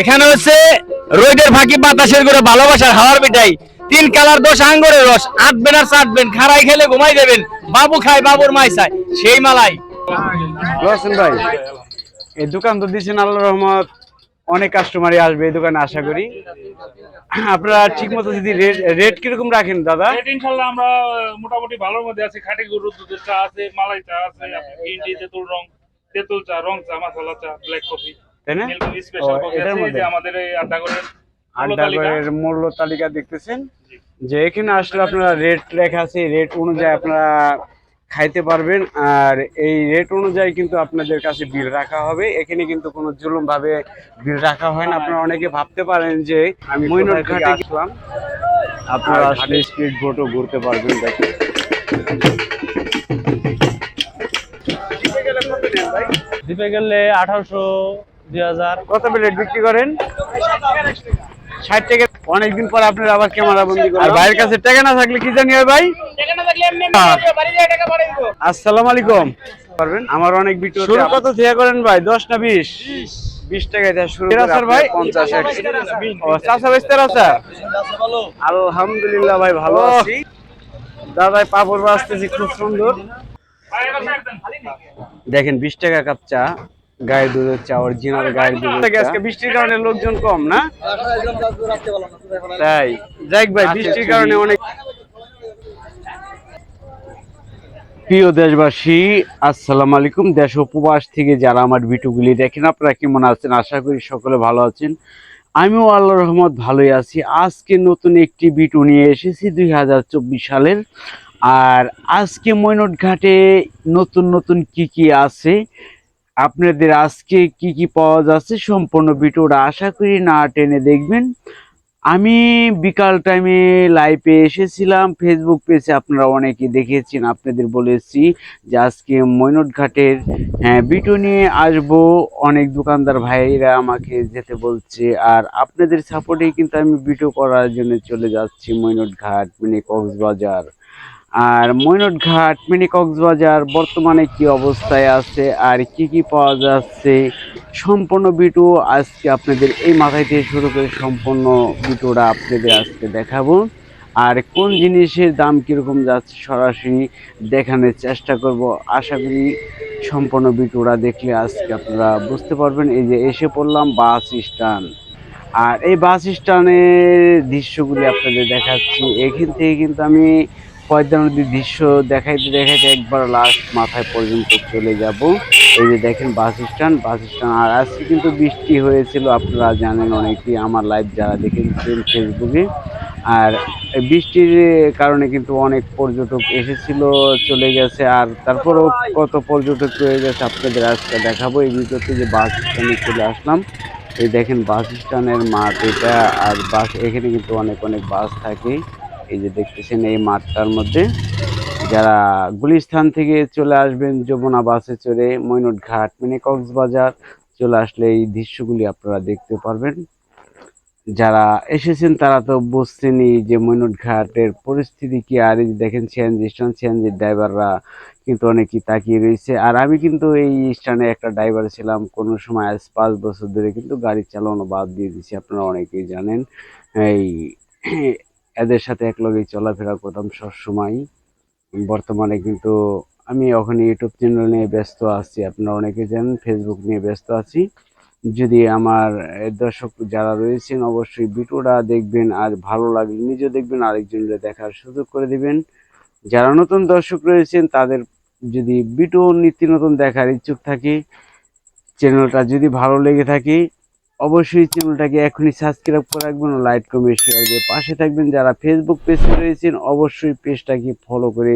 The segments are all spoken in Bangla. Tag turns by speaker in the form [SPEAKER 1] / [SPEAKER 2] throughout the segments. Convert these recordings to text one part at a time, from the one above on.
[SPEAKER 1] এখানে হচ্ছে রোদের ফাঁকি বাতাসের করে ভালোবাসার হাওয়ার মিঠাই। তিন কালার দোষ আঙ্গুরের রস। আটবেন আর চাটবেন খারাই খেলে ঘুমাই দেবেন। বাবু খায় বাবুর মাই চায় সেই মালাই।
[SPEAKER 2] ভাই এই দোকান তো দিচ্ছেন আল্লাহ রহমত অনেক কাস্টমারই আসবে এই দোকানে আশা করি। আপনারা ঠিক মতো যদি রেট রেট কীরকম রাখেন দাদা?
[SPEAKER 3] রেট ইনশাল্লাহ আমরা মোটামুটি ভালোর মধ্যে আছি। খাঁটি গরুর দুধের চা আছে মালাই চা আছে গ্রিন তেঁতুল রং তেঁতুল চা রং চা মশলা চা ব্ল্যাক কফি
[SPEAKER 2] তাই না? এটার মধ্যে?
[SPEAKER 3] আমাদের এই
[SPEAKER 2] মূল্য তালিকা। দেখতেছেন? যে এখানে আসলে আপনারা রেট লেখা আছে রেট অনুযায়ী আপনারা খাইতে পারবেন আর এই রেট অনুযায়ী কিন্তু আপনাদের কাছে বিল রাখা হবে। এখানে কিন্তু কোনো জুলুম ভাবে বিল রাখা হয় না। আপনারা অনেকে ভাবতে পারেন যে আমি মইনুট ঘাটে আসলাম? আপনারা আসলে স্পিড বোটও ঘুরতে পারবেন দেখেন।
[SPEAKER 4] দিতে গেলে আঠারোশো
[SPEAKER 2] কত প্লেট বিক্রি করেন? ষাট টাকা। অনেকদিন পর আপনারা আবার ক্যামেরা বন্দি আর ভাইয়ের কাছে টাকা না থাকলে কি জানি ভাই? আসসালামু আলাইকুম। পারবেন? আমার অনেক ভিডিও শুরু কত থেকে করেন ভাই? দশ না বিশ? বিশ। টাকা দিয়ে শুরু করে স্যার ভাই? পঞ্চাশ ও চাষা বেচতে স্যার আলহামদুলিল্লাহ ভাই ভালো আছি। দাদা পাপড় বাঁচতেছি খুব সুন্দর। দেখেন বিশ টাকা কাপ চা। গায়ের দুধের চা অরিজিনাল গায়ের দুধের আজকে বৃষ্টির কারণে লোকজন কম না? তাই। যাই ভাই বৃষ্টির কারণে অনেক প্রিয় দেশবাসী আসসালামু আলাইকুম। দেশ উপবাস থেকে যারা আমার ভিডিওগুলি দেখেন আপনারা কেমন আছেন? আশা করি সকলে ভালো আছেন। আমিও আল্লাহ রহমত ভালোই আছি। আজকে নতুন একটি ভিডিও নিয়ে এসেছি দুই হাজার চব্বিশ সালের। আর আজকে মৈনট ঘাটে নতুন নতুন কি কি আছে? আপনাদের আজকে কি কি পাওয়া যাচ্ছে সম্পূর্ণ ভিডিওটা আশা করি না টেনে দেখবেন। আমি বিকাল টাইমে লাইভে এসেছিলাম ফেসবুক পেজে আপনারা অনেকে দেখেছেন, আপনাদের বলেছি যে আজকে মৈনট ঘাটের হ্যাঁ ভিডিও নিয়ে আসব। অনেক দোকানদার ভাইরা আমাকে যেতে বলছে, আর আপনাদের সাপোর্টেই কিন্তু আমি ভিডিও করার জন্য চলে যাচ্ছি মৈনট ঘাট মিনি কক্সবাজার। আর মৈনট ঘাট মিনি কক্সবাজার, বর্তমানে কি অবস্থায় আছে আর কি কি পাওয়া যাচ্ছে? সম্পূর্ণ ভিডিও আজকে আপনাদের এই মাথায় থেকে শুরু করে সম্পূর্ণ ভিডিওটা আপনাদের আজকে দেখাবো। আর কোন জিনিসের দাম কীরকম যাচ্ছে সরাসরি দেখানোর চেষ্টা করব। আশা করি সম্পূর্ণ ভিডিওটা দেখলে আজকে আপনারা বুঝতে পারবেন, এই যে এসে পড়লাম বাস স্ট্যান্ড। আর এই বাস স্ট্যান্ডের দৃশ্যগুলি আপনাদের দেখাচ্ছি। এখান থেকে কিন্তু আমি নদীর দৃশ্য দেখাইতে দেখাইতে একবার লাস্ট মাথায় পর্যন্ত চলে যাব। এই যে দেখেন বাস স্ট্যান্ড বাস স্ট্যান্ড আর আজকে কিন্তু বৃষ্টি হয়েছিল, আপনারা জানেন অনেকেই, আমার লাইভ যারা দেখেছেন ফেসবুকে আর বৃষ্টির কারণে কিন্তু অনেক পর্যটক এসেছিল, চলে গেছে, আর তারপরেও কত পর্যটক রয়ে গেছে আপনাদের আজকে দেখাবো। এই ভিডিওতে যে বাস স্ট্যান্ডে চলে আসলাম, এই দেখেন বাস স্ট্যান্ডের মাঠ এটা, আর বাস, এখানে কিন্তু অনেক অনেক বাস থাকে। এই যে দেখতেছেন এই মাঠটার মধ্যে যারা গুলিস্থান থেকে চলে আসবেন, যমুনা বাসে চড়ে মৈনট ঘাট মিনি কক্সবাজার চলে আসলে এই দৃশ্যগুলি আপনারা দেখতে পারবেন। যারা এসেছেন তারা তো বুঝছেনই যে মৈনট ঘাটের পরিস্থিতি কি, আর এই দেখেন সিএনজি স্ট্যান্ড সিএনজির ড্রাইভাররা কিন্তু অনেকেই তাকিয়ে রয়েছে। আর আমি কিন্তু এই স্ট্যান্ডে একটা ড্রাইভার ছিলাম কোনো সময় আজ পাঁচ বছর ধরে, কিন্তু গাড়ি চালানো বাদ দিয়ে দিয়েছি, আপনারা অনেকেই জানেন। এই এদের সাথে একলগেই চলাফেরা করতাম সবসময়। বর্তমানে কিন্তু আমি ওখানে ইউটিউব চ্যানেল নিয়ে ব্যস্ত আছি। আপনারা অনেকে জানেন ফেসবুক নিয়ে ব্যস্ত আছি। যদি আমার দর্শক যারা রয়েছেন, অবশ্যই ভিডিওটা দেখবেন আর ভালো লাগলে নিজেও দেখবেন, আরেকজনকে দেখার সুযোগ করে দিবেন। যারা নতুন দর্শক রয়েছেন, তাদের যদি ভিডিও নিত্য নতুন দেখার ইচ্ছুক থাকে চ্যানেলটা যদি ভালো লেগে থাকে অবশ্যই চ্যানেলটাকে এখনই সাবস্ক্রাইব করে রাখবেন লাইক, কমেন্ট শেয়ার দিয়ে পাশে থাকবেন। যারা ফেসবুক পেজে রয়েছেন, অবশ্যই পেজটাকে ফলো করে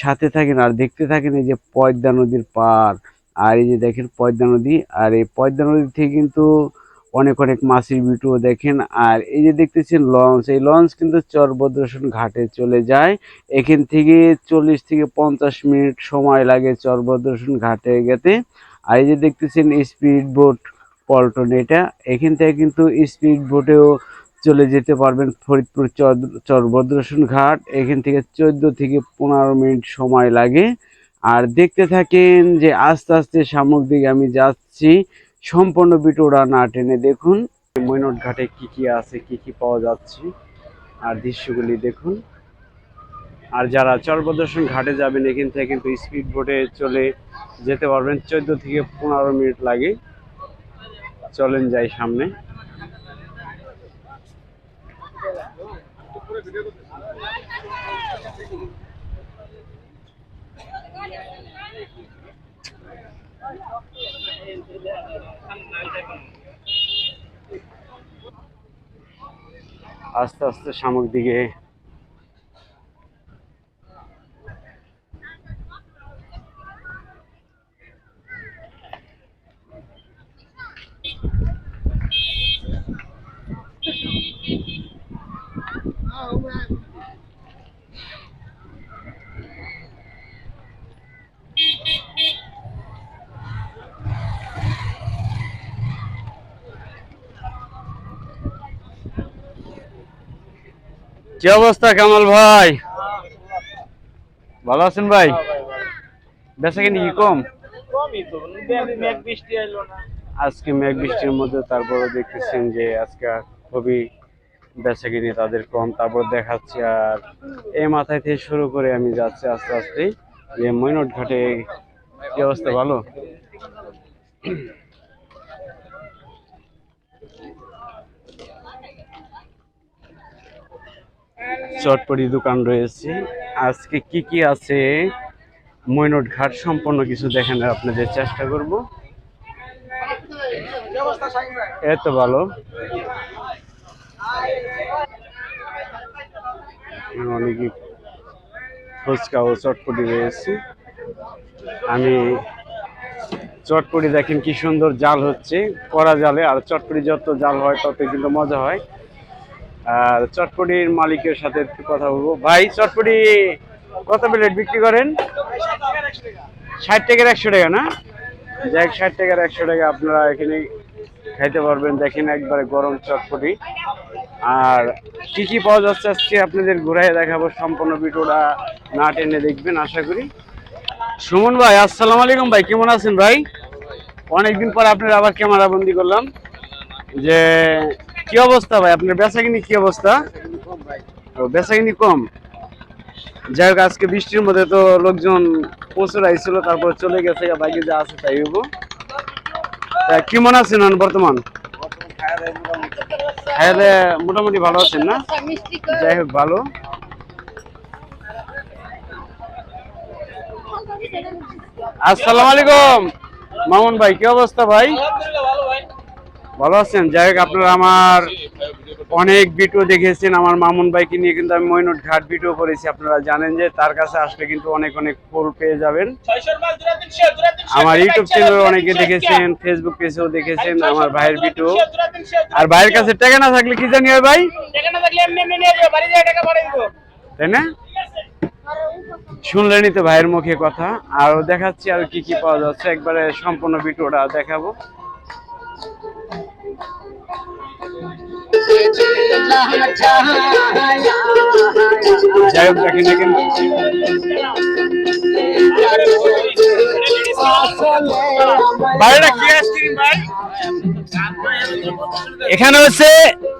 [SPEAKER 2] সাথে থাকেন আর দেখতে থাকেন এই যে পদ্মা নদীর পার আর এই যে দেখেন পদ্মা নদী, আর এই পদ্মা নদী থেকে কিন্তু অনেক অনেক মাছের ভিডিও দেখেন। আর এই যে দেখতেছেন লঞ্চ, এই লঞ্চ কিন্তু চরভদ্রসন ঘাটে চলে যায়। এখান থেকে চল্লিশ থেকে পঞ্চাশ মিনিট সময় লাগে চরভদ্রসন ঘাটে গেতে। আর এই যে দেখতেছেন স্পিড বোট পল্টন, এটা এখান থেকে কিন্তু স্পিড বোটেও চলে যেতে পারবেন ফরিদপুর চর চরভদ্রসন ঘাট। এখান থেকে চোদ্দ থেকে পনেরো মিনিট সময় লাগে। আর দেখতে থাকেন যে আস্তে আস্তে সামুক দিকে আমি যাচ্ছি। সম্পূর্ণ ভিডিওটা না টেনে দেখুন। মৈনট ঘাটে কি কি আছে, কি কি পাওয়া যাচ্ছে? আর দৃশ্যগুলি দেখুন। আর যারা চর প্রদর্শন ঘাটে যাবেন, এখান থেকে কিন্তু স্পিড বোটে চলে যেতে পারবেন। চোদ্দ থেকে পনেরো মিনিট লাগে। চলেন যাই সামনে। আস্তে আস্তে সামনের দিকে কি অবস্থা কামাল ভাই? ভালো আছেন ভাই? বেচা কিনি কি কম? আজকে মেঘ বৃষ্টির মধ্যে তারপরে দেখতেছেন যে আজকে খুবই বেচা কিনি তাদের কম। তারপর দেখাচ্ছি আর এই মাথায় থেকে শুরু করে আমি যাচ্ছি আস্তে আস্তে। যে মৈনট ঘাটে কি অবস্থা, ভালো? চটপটি দোকান রয়েছে। আজকে কি কি আছে? মৈনট ঘাট সম্পন্ন কিছু দেখানোর আপনাদের চেষ্টা করব। এত ভালো। অনেকই ফুচকা ও চটপটি রয়েছে। আমি চটপটি দেখেন কি সুন্দর জাল হচ্ছে, কড়া জালে, আর চটপটি যত জাল হয় তত কিন্তু মজা হয়। আর চটপটির মালিকের সাথে একটু কথা বলব। ভাই, চটপটি কত প্লেট বিক্রি করেন? ষাট টাকার একশো টাকা না? যাই ষাট টাকার একশো টাকা আপনারা এখানে খাইতে পারবেন। দেখেন একবারে গরম চটপটি। আর কি কি পাওয়া যাচ্ছে আজকে আপনাদের ঘুরাই দেখাবো সম্পূর্ণ ভিডিওটা না টেনে দেখবেন, আশা করি। সুমন ভাই, আসসালামু আলাইকুম ভাই, কেমন আছেন ভাই? অনেকদিন পর আপনার আবার ক্যামেরা বন্দি করলাম। যে, কি অবস্থা ভাই? আপনার বেচাকিনি কি অবস্থা? বেচাকিনি কম। যাই হোক, আজকে বৃষ্টির মধ্যে তো লোকজন প্রচুর আইছিল, তারপর চলে গেছে বাইকে যা আছে তাই হইব। তা, কেমন আছেন বর্তমান? খাইলে মোটামুটি ভালো আছেন না? যাই হোক ভালো। আসসালামু আলাইকুম। মামুন ভাই কি অবস্থা ভাই? ভালো আছেন? যাই হোক আপনারা আমার অনেক ভিডিও দেখেছেন আমার মামুন ভাইকে নিয়ে কিন্তু আমি মইনুট ঘাট ভিডিও করেছি। আপনারা জানেন যে তার কাছে আসলে কিন্তু অনেক অনেক ফুল পেয়ে যাবেন। আমার ইউটিউব চ্যানেলে অনেকে দেখেছেন ফেসবুক পেজেও দেখেছেন আমার ভাইয়ের ভিডিও আর ভাইয়ের কাছে টাকা না থাকলে কি জানি ভাই? তাই না? শুনলেনই তো ভাইয়ের মুখে কথা। আর দেখাচ্ছি আর কি কি পাওয়া যাচ্ছে। একবারে সম্পূর্ণ ভিডিওটা দেখাবো।
[SPEAKER 1] এখানে হচ্ছে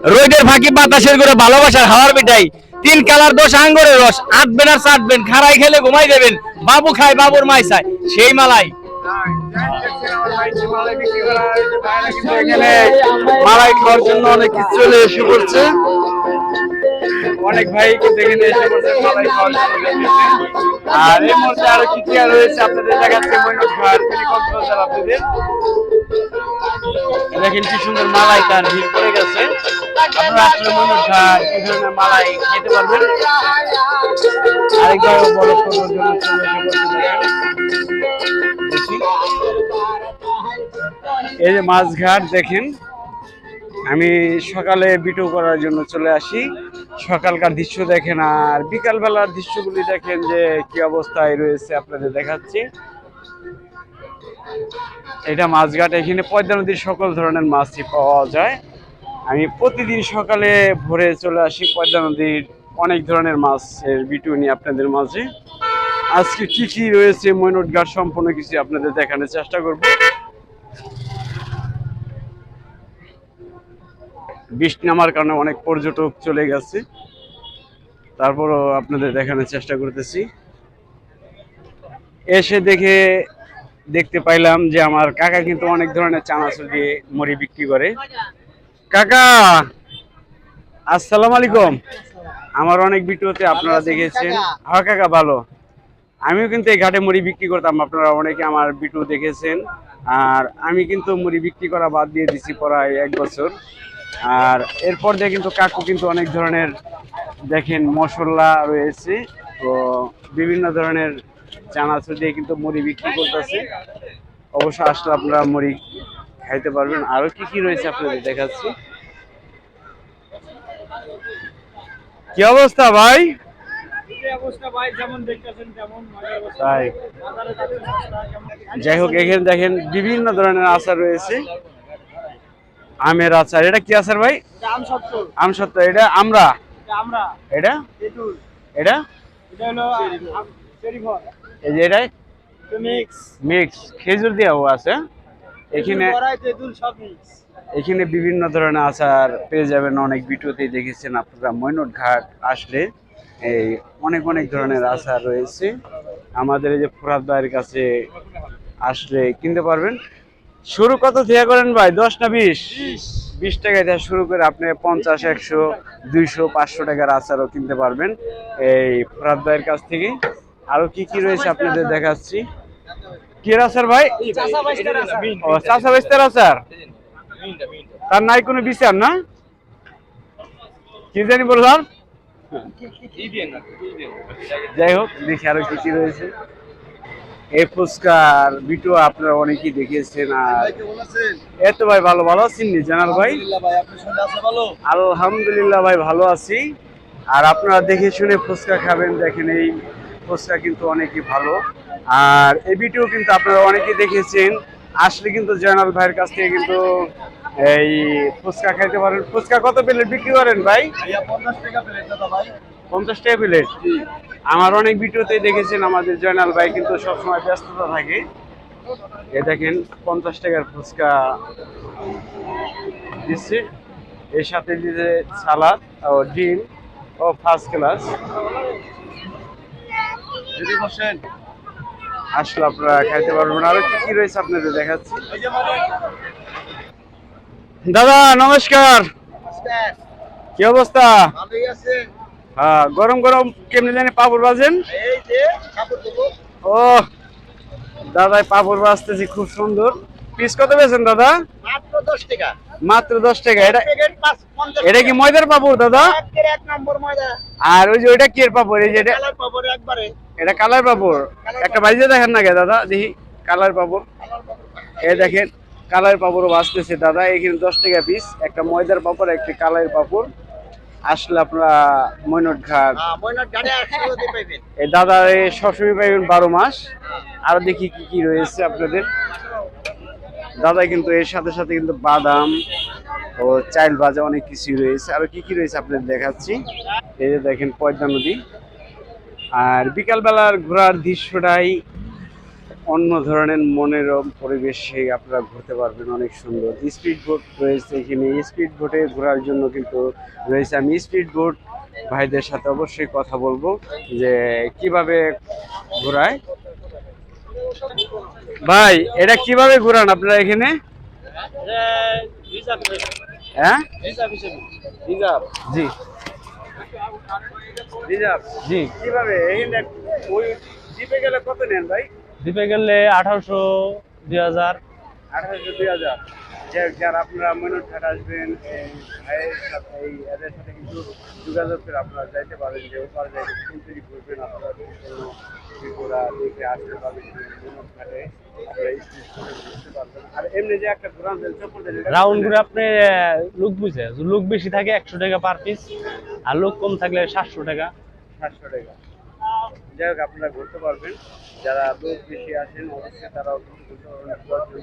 [SPEAKER 1] রোদের ফাঁকি, বাতাসের করে ভালোবাসার হাওয়ার মিঠাই। তিন কালার দোষ, আঙ্গুরের রস। আটবেন আর চাটবেন খারাই খেলে ঘুমাই দেবেন। বাবু খায়, বাবুর মাই চায়। সেই মালাই।
[SPEAKER 2] এখানে মালাই খাওয়ার জন্য অনেক কিছু চলে এসে পড়ছে। অনেক ভাই কিন্তু এখানে এসে পড়ছে মালাই খাওয়ার জন্য। আর এই মুহূর্তে আরও কি কি রয়েছে আপনাদের দেখাচ্ছে মৈনট ঘাট মিনি কক্সবাজার আপনাদের। দেখেন কি সুন্দর মালাই তার ভিড় পড়ে গেছে। আসলে মৈনট ঘাট এই ধরনের মালাই খেতে পারবেন। আরেকবার বড় করার জন্য। এই যে মাছঘাট দেখেন। আমি সকালে ভিডিও করার জন্য চলে আসি। সকালকার দৃশ্য দেখেন আর বিকালবেলার দৃশ্যগুলি দেখেন যে কি অবস্থায় রয়েছে আপনাদের দেখাচ্ছি। এটা মাছঘাট, এখানে পদ্মা নদীর সকল ধরনের মাছই পাওয়া যায়। আমি প্রতিদিন সকালে ভোরে চলে আসি পদ্মা নদীর অনেক ধরনের মাছের ভিডিও নিয়ে আপনাদের মাঝে। আজকে কি কি রয়েছে মৈনট ঘাট সম্পূর্ণ কিছু আপনাদের দেখানোর চেষ্টা করব। বৃষ্টি নামার কারণে অনেক পর্যটক চলে গেছে। তারপরও আপনাদের দেখানোর চেষ্টা করতেছি। এসে দেখে দেখতে পাইলাম যে আমার কাকা কিন্তু অনেক ধরনের চানাচুর দিয়ে মুড়ি বিক্রি করে। কাকা আসসালামু আলাইকুম। আমার অনেক ভিডিওতে আপনারা দেখেছেন। হ্যাঁ কাকা ভালো। আমিও কিন্তু এই ঘাটে মুড়ি বিক্রি করতাম আপনারা অনেকে আমার ভিডিও দেখেছেন। আর আমি কিন্তু মুড়ি বিক্রি করা বাদ দিয়ে দিছি প্রায় এক বছর। আর এরপর দিয়ে কিন্তু কাকু কিন্তু অনেক ধরনের দেখেন মশলা রয়েছে তো বিভিন্ন ধরনের চানাচুর দিয়ে কিন্তু মুড়ি বিক্রি করতেছে। অবশ্য আসলে আপনারা মুড়ি খাইতে পারবেন। আরও কি কি রয়েছে আপনাদের দেখাচ্ছি। কি অবস্থা ভাই? তাই। যাই হোক এখানে দেখেন বিভিন্ন ধরনের আচার রয়েছে। আমের আচার। এটা কি আচার ভাই? আম সত্য এটা আমরা। এটা? এটা? এই যে এটা মিক্স খেজুর দিয়েও আছে। এখানে এখানে বিভিন্ন ধরনের আচার পেয়ে যাবেন। অনেক ভিডিওতেই দেখেছেন আপনারা মৈনট ঘাট আসলে এই অনেক অনেক ধরনের আচার রয়েছে। আমাদের এই যে ফুরাত ভাইয়ের কাছে আসলে কিনতে পারবেন। শুরু কত থেকে করেন ভাই? দশ না বিশ? বিশ। টাকায় থেকে শুরু করে আপনি পঞ্চাশ একশো দুইশো পাঁচশো টাকার আচারও কিনতে পারবেন এই ফুরাত ভাইয়ের কাছ থেকে। আরও কি কি রয়েছে আপনাদের দেখাচ্ছি? কি আচার ভাই? ও চাষা তার নাই কোনো বিচার না? কি জানি বললাম? যাই হোক দেখি আরও কি কি রয়েছে। এই ফুচকার ভিডিও আপনারা অনেকেই দেখেছেন আর এত ভাই ভালো ভালো আছেন নি জানাল ভাই? আলহামদুলিল্লাহ ভাই ভালো আছি। আর আপনারা দেখে শুনে ফুচকা খাবেন দেখেন এই ফুচকা কিন্তু অনেকই ভালো। আর এই ভিডিও কিন্তু আপনারা অনেকেই দেখেছেন। আসলে কিন্তু জয়নাল ভাইয়ের কাছ থেকে কিন্তু এই ফুচকা খাইতে পারেন। ফুচকা কত প্লেট বিক্রি করেন ভাই? পঞ্চাশ টাকা প্লেট আমার অনেক ভিডিওতে দেখেছেন আমাদের জয়নাল ভাই কিন্তু সবসময় ব্যস্ততা থাকে। এ দেখেন পঞ্চাশ টাকার ফুচকা দিচ্ছে। এর সাথে দিতে সালাদ ও ডিম ও ফার্স্ট ক্লাস যদি বসেন। আসলে আপনারা খাইতে পারবেন আরও কি কি রয়েছে আপনাদের দেখাচ্ছি? দাদা নমস্কার। কি অবস্থা? হ্যাঁ গরম গরম কেমনি জানি পাপড় বাজেন ও দাদা পাপড় বাজতেছি খুব সুন্দর। পিস কত পেয়েছেন দাদা?
[SPEAKER 5] মাত্র দশ টাকা।
[SPEAKER 2] মাত্র দশ টাকা। এটা এটা কি ময়দার পাপড় দাদা?
[SPEAKER 5] এক নম্বর ময়দা।
[SPEAKER 2] আর ওই যে ওইটা কি পাপড়? এই যে এটা
[SPEAKER 5] কালার
[SPEAKER 2] এটা কালার পাপড়। একটা বাজিয়ে দেখেন না দাদা? দেখি কালার পাপড়। এ দেখেন কালার পাপড় বাঁচতেছে দাদা। এখানে দশ টাকা পিস একটা ময়দার পাপড় একটা কালার পাপড়। আসলে আপনারা মৈনট ঘাট।
[SPEAKER 5] হ্যাঁ
[SPEAKER 2] এই দাদা এ সবসময় পাইবেন বারো মাস। আর দেখি কি কি রয়েছে আপনাদের। দাদা, কিন্তু এর সাথে সাথে কিন্তু বাদাম ও চাইল ভাজা অনেক কিছু রয়েছে। আর কি কি রয়েছে আপনাদের দেখাচ্ছি? এই যে দেখেন, পয়দা নদী। আর বিকালবেলার ঘোরার দৃশ্যটাই অন্য ধরনের মনোরম পরিবেশে আপনারা ঘুরতে পারবেন, অনেক সুন্দর। স্পিড বোট রয়েছে এখানে। স্পিড বোটে ঘোরার জন্য কিন্তু রয়েছে। আমি স্পিড বোট ভাইদের সাথে অবশ্যই কথা বলব যে কীভাবে ঘোরায় ভাই এটা কীভাবে ঘুরান আপনারা এখানে? হ্যাঁ জি। কীভাবে? ওই গেলে কত নেন ভাই?
[SPEAKER 4] দ্বীপে গেলে আঠারোশো দুই হাজার।
[SPEAKER 2] আঠারোশো দুই হাজার। যারা আপনারা মনোরঘাট আসবেন এই ভাইয়ের সাথে এই এদের সাথে কিন্তু যোগাযোগ করে আপনারা যাইতে পারেন যে ওপারে সেঞ্চুরি করবেন আপনারা ত্রিপুরা দেখে আসতে পারবেন আর এমনি যে একটা ঘোরান
[SPEAKER 4] রাউন্ড আপনি লুক বুঝে লুক বেশি থাকে একশো টাকা পার পিস আর লুক কম থাকলে সাতশো টাকা।
[SPEAKER 2] সাতশো টাকা। যাই হোক আপনারা ঘুরতে পারবেন। যারা লোক বেশি আসেন অবশ্যই তারাও ঘুরতে পারবেন।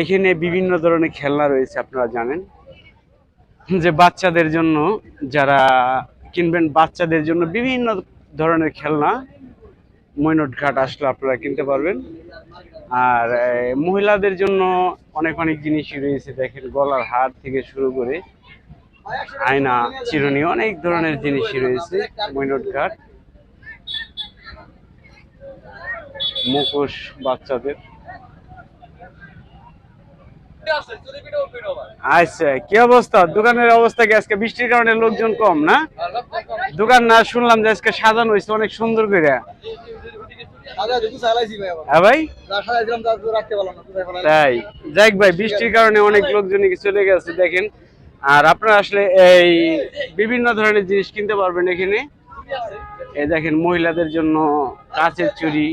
[SPEAKER 2] এখানে বিভিন্ন ধরনের খেলনা রয়েছে, আপনারা জানেন। যে বাচ্চাদের জন্য, যারা কিনবেন বাচ্চাদের জন্য বিভিন্ন ধরনের খেলনা, মৈনট ঘাট আসলে আপনারা কিনতে পারবেন। আর মহিলাদের জন্য অনেক অনেক জিনিসই রয়েছে, দেখেন, গলার হার থেকে শুরু করে আয়না, চিরুনি, অনেক ধরনের জিনিসই রয়েছে মৈনট ঘাট। মুখোশ বাচ্চাদের। আচ্ছা কি অবস্থা? দোকানের অবস্থা কি? আজকে বৃষ্টির কারণে লোকজন কম না? দোকান না শুনলাম যে আজকে সাজানো হয়েছে অনেক সুন্দর করে। হ্যাঁ ভাই? তাই। যাক ভাই বৃষ্টির কারণে অনেক লোকজনই চলে গেছে দেখেন। আর আপনারা আসলে এই বিভিন্ন ধরনের জিনিস কিনতে পারবেন এখানে। এই দেখেন মহিলাদের জন্য কাঁচের চুড়ি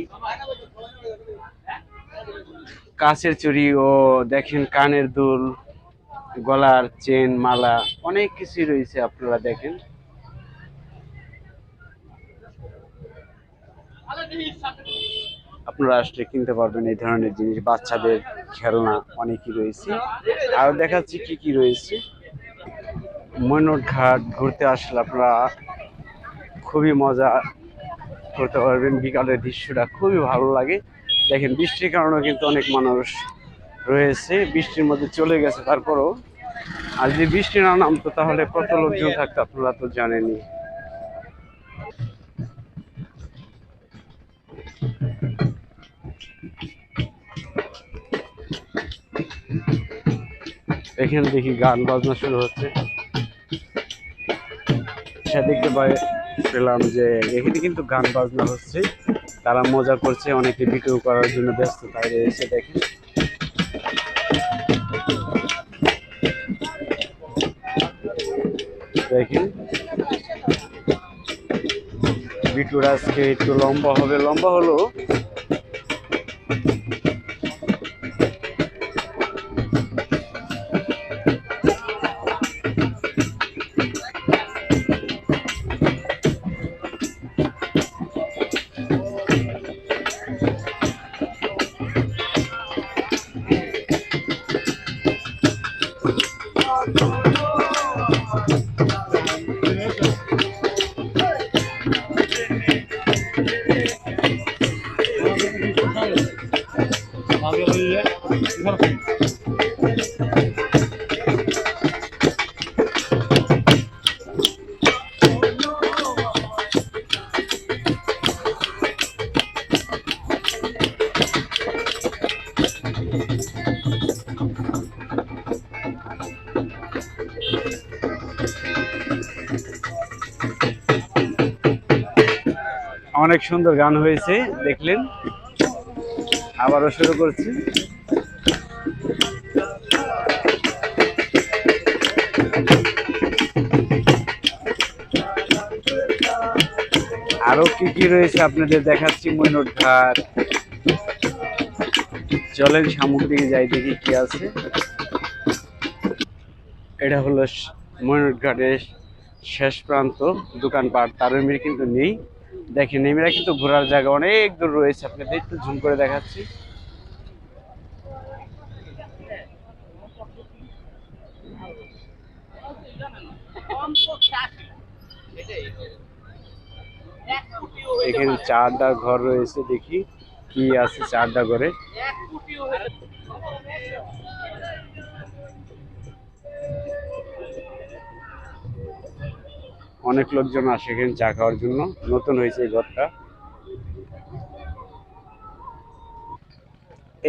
[SPEAKER 2] কাঁচের চুড়ি ও দেখেন কানের দুল, গলার চেন, মালা, অনেক কিছুই রয়েছে আপনারা দেখেন। আপনারা আসলে কিনতে পারবেন এই ধরনের জিনিস, বাচ্চাদের খেলনা অনেকই রয়েছে। আর দেখাচ্ছি কি কি রয়েছে। মৈনট ঘাট ঘুরতে আসলে আপনারা খুবই মজা করতে পারবেন। বিকালের দৃশ্যটা খুবই ভালো লাগে। দেখেন, বৃষ্টির কারণে কিন্তু অনেক মানুষ রয়েছে। বৃষ্টির মধ্যে চলে গেছে তারপরও। আর যদি বৃষ্টি না নামতো তাহলে কত লোকজন থাকতো আপনারা তো জানেনি এখানে দেখি গান বাজনা শুরু হচ্ছে। সে দেখতে পাই পেলাম যে এখানে কিন্তু গান বাজনা হচ্ছে। তারা মজা করছে, অনেকে ভিডিও করার জন্য ব্যস্ত তাই এসে দেখেন দেখেন। বিটুর আজকে একটু লম্বা হবে। লম্বা হলো অনেক সুন্দর গান হয়েছে, দেখলেন। আবারও শুরু করছি। আরও কি কি রয়েছে আপনাদের দেখাচ্ছি ঘাট। চলেন সামুক দিকে যাই, দেখি কি আছে। এটা হলো স- ময়ূর ঘাটের শেষ প্রান্ত, দোকানপাট। তারমির কিন্তু নেই। দেখেন এমরা কিন্তু ঘোরার জায়গা অনেক দূর রয়েছে। আপনাদের একটু ঝুম করে দেখাচ্ছি। এখানে চারটা ঘর রয়েছে, দেখি কি আছে চারটা ঘরে। অনেক লোকজন আসে এখানে চা খাওয়ার জন্য। নতুন হয়েছে এই ঘরটা।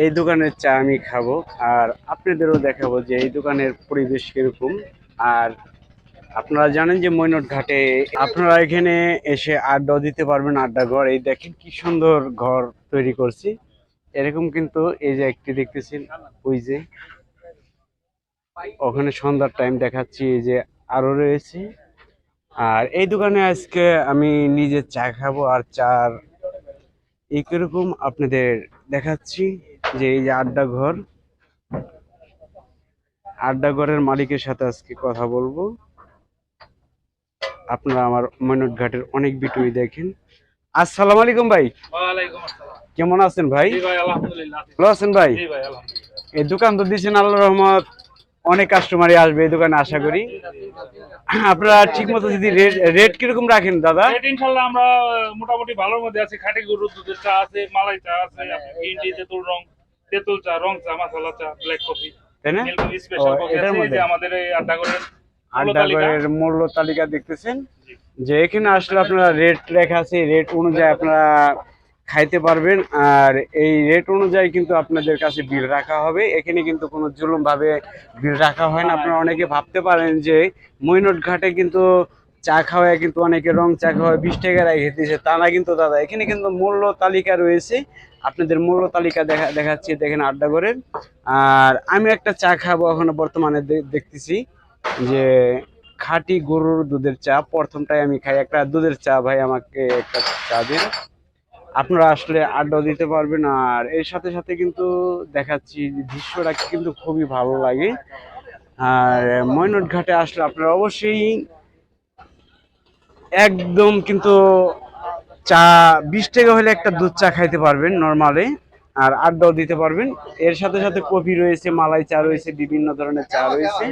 [SPEAKER 2] এই দোকানের চা আমি খাব আর আপনাদেরও দেখাবো যে এই দোকানের পরিবেশ কীরকম। আর আপনারা জানেন যে মৈনট ঘাটে আপনারা এখানে এসে আড্ডা দিতে পারবেন, আড্ডা ঘর। এই দেখেন কি সুন্দর ঘর তৈরি করছি। এরকম কিন্তু এই যে একটি দেখতেছেন, ওই যে। ওখানে সন্ধ্যার টাইম দেখাচ্ছি, এই যে আরও রয়েছে। আর এই দোকানে আজকে আমি নিজে চা খাব আর চার এই কীরকম আপনাদের দেখাচ্ছি যে এই যে আড্ডা ঘর। আড্ডা ঘরের মালিকের সাথে আজকে কথা বলব। আপনারা আমার ময়নট ঘাটের অনেক ভিডিওই দেখেন। আসসালামু আলাইকুম ভাই। কেমন আছেন ভাই?
[SPEAKER 3] ভাই
[SPEAKER 2] ভালো আছেন ভাই? এই দোকান তো দিচ্ছেন আল্লাহ রহমত। অনেক কাস্টমারই আসবে এই দোকানে আশা করি। আপনারা ঠিক মতো যদি রেট রেট কীরকম রাখেন দাদা?
[SPEAKER 3] রেট ইনশাল্লাহ আমরা মোটামুটি ভালোর মধ্যে আছি। খাঁটি গরুর দুধের চা আছে মালাই চা আছে গ্রিন টি তেঁতুল রং তেঁতুল চা রং চা মশলা চা ব্ল্যাক কফি
[SPEAKER 2] তাই না? এটার মধ্যে?
[SPEAKER 3] আমাদের এই। মূল্য তালিকা।
[SPEAKER 2] দেখতেছেন? যে এখানে আসলে আপনারা রেট লেখা আছে রেট অনুযায়ী আপনারা খাইতে পারবেন। আর এই রেট অনুযায়ী কিন্তু আপনাদের কাছে বিল রাখা হবে। এখানে কিন্তু কোনো জুলুম ভাবে বিল রাখা হয় না। আপনারা অনেকে ভাবতে পারেন যে মৈনট ঘাটে কিন্তু চা খাওয়ায় কিন্তু অনেকে রং চা খাওয়ায় বিশ টাকা দিয়েছে তা না কিন্তু দাদা। এখানে কিন্তু মূল্য তালিকা রয়েছে। আপনাদের মূল্য তালিকা দেখা দেখাচ্ছি, দেখেন আড্ডা করে আর আমি একটা চা খাব এখন বর্তমানে দেখতেছি যে খাঁটি গরুর দুধের চা। প্রথমটাই আমি খাই। একটা দুধের চা, ভাই, আমাকে একটা চা দিন। আপনারা আসলে আড্ডা দিতে পারবেন আর এর সাথে সাথে কিন্তু দেখাচ্ছি দৃশ্যটা কিন্তু খুবই ভালো লাগে। আর ময়নট ঘাটে আসলে আপনারা অবশ্যই একদম কিন্তু চা, বিশ টাকা হলে একটা দুধ চা খাইতে পারবেন নর্মালি আর আড্ডাও দিতে পারবেন। এর সাথে সাথে কফি রয়েছে, মালাই চা রয়েছে, বিভিন্ন ধরনের চা রয়েছে।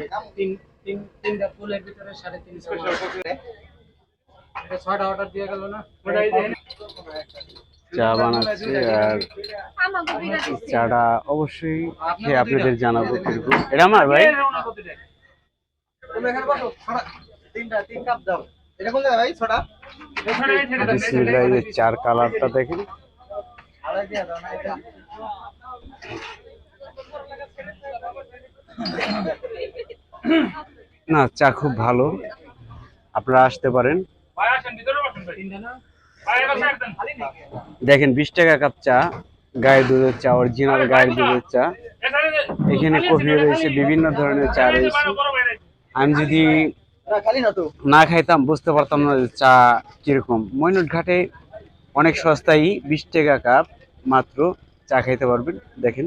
[SPEAKER 2] চা বানাচ্ছি আর চাটা অবশ্যই খেয়ে আপনাদের জানাব কীরকম এটা আমার ভাই। চার কালারটা দেখেন।
[SPEAKER 5] না,
[SPEAKER 2] চা খুব ভালো। আপনারা আসতে পারেন। দেখেন, বিশ টাকা কাপ চা, গায়ের দুধের চা অরিজিনাল গায়ের দুধের চা। এখানে কফি রয়েছে, বিভিন্ন ধরনের চা রয়েছে। আমি যদি
[SPEAKER 5] না
[SPEAKER 2] খাইতাম, বুঝতে পারতাম না চা কীরকম। মইনুট ঘাটে অনেক সস্তায় বিশ টাকা কাপ মাত্র চা খাইতে পারবেন। দেখেন।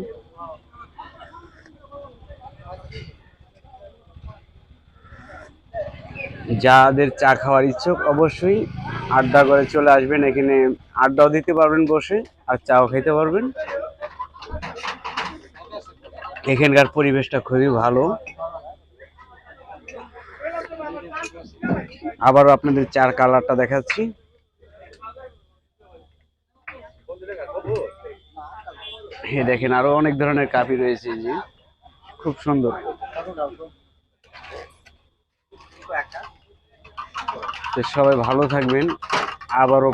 [SPEAKER 2] যাদের চা খাওয়ার ইচ্ছুক, অবশ্যই আড্ডা করে চলে আসবেন এখানে, আড্ডাও দিতে পারবেন বসে আর চাও খেতে পারবেন। এখানকার পরিবেশটা খুবই ভালো। আবারও আপনাদের চার কালারটা দেখাচ্ছি। দেখেন আরও অনেক ধরনের কাপি রয়েছে যে। খুব সুন্দর। তো সবাই ভালো থাকবেন। আবারও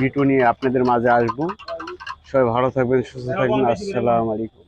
[SPEAKER 2] ভিটু নিয়ে আপনাদের মাঝে আসব। সবাই ভালো থাকবেন সুস্থ থাকবেন। আসসালামু আলাইকুম।